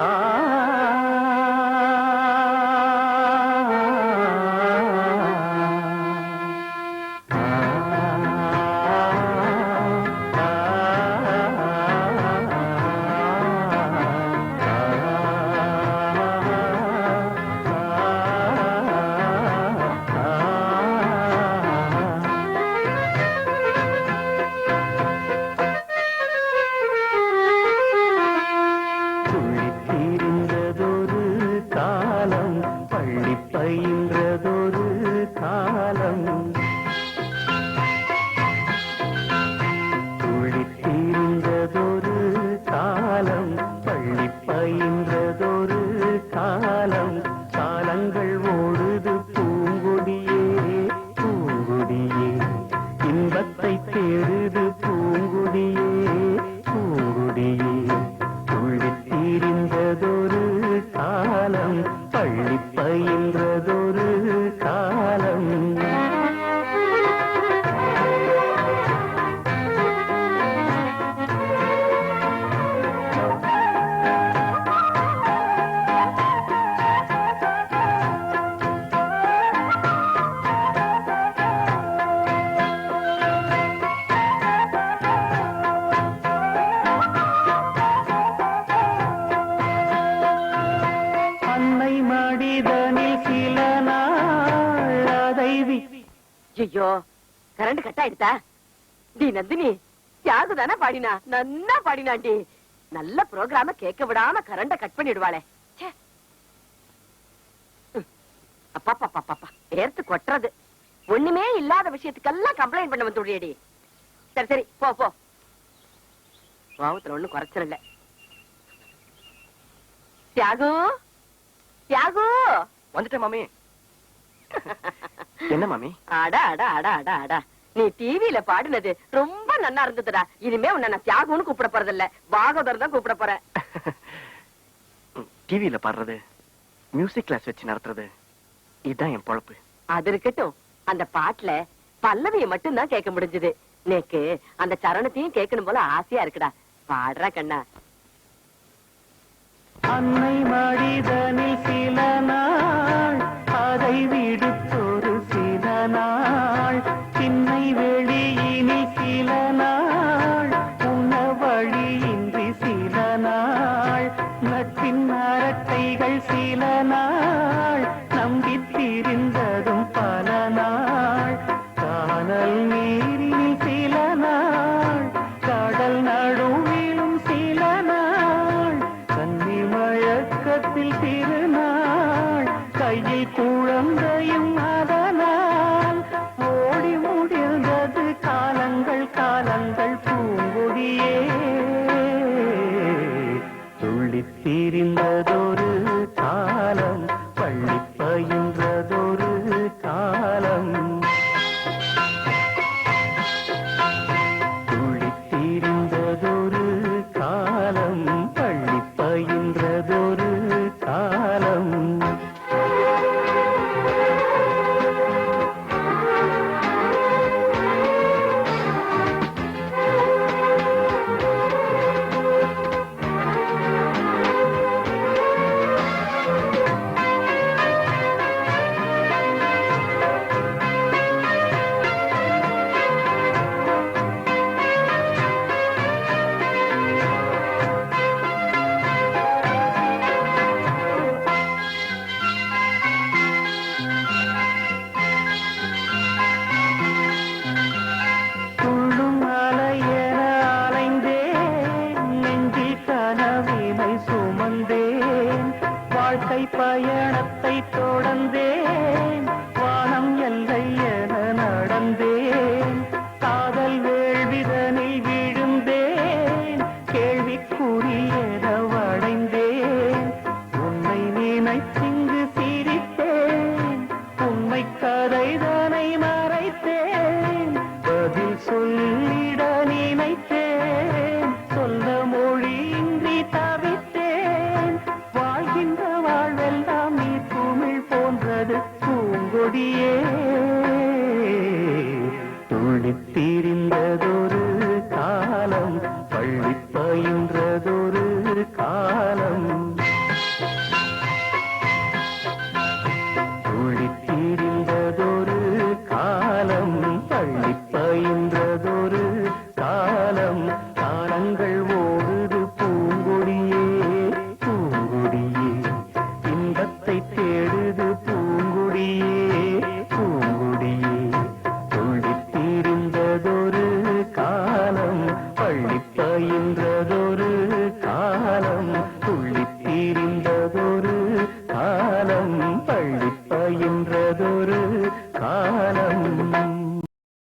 Ah. இன்பத்தை தேடுது பூங்குடியே பூங்குடியே. துள்ளி தீரின்றதொரு காலம் பள்ளி பயின்றதொரு ஐயோ கரண்ட் கட் ஆயிடுதா? டி நந்தினி தியாகு தானே பாடினா? நன்னா பாடினாண்டி. நல்ல ப்ரோக்ராம கேட்க விடாம கரண்ட கட் பண்ணிடுவாளே. ச்சே. அப்பா பாப்பா பாப்பா ஏர்த்து கொட்டுறது. ஒண்ணுமே இல்லாத விஷயத்துக்கெல்லாம் கம்ப்ளைண்ட் பண்ண வந்துடியடி சரி சரி போ போ. கோவத்துல ஒண்ணும் குறைச்சல் இல்ல தியாகு? தியாகு? வந்துட்டேன் மாமி. என்ன மாமி? அடா அடா அடா அடா அடா. நீ டிவில பாடினது ரொம்ப நன்னா இருந்ததுடா. இனிமே உன்னை நான் தியாகுன்னு கூப்பிட போறதில்ல. பாகவதர் தான் கூப்பிட போறேன். டிவியில பாடுறது மியூசிக் கிளாஸ் வச்சு நடத்துறது இதுதான் என் பொழப்பு. அது இருக்கட்டும். அந்த பாட்டுல பல்லவிய மட்டும் தான் கேட்க முடிஞ்சது. நேக்கு அந்த சரணத்தையும் கேட்கணும் போல ஆசையா இருக்குடா. பாடுறா கண்ணா. அன்னை மடிதனில் கதை വന്നതൊരു കാലം.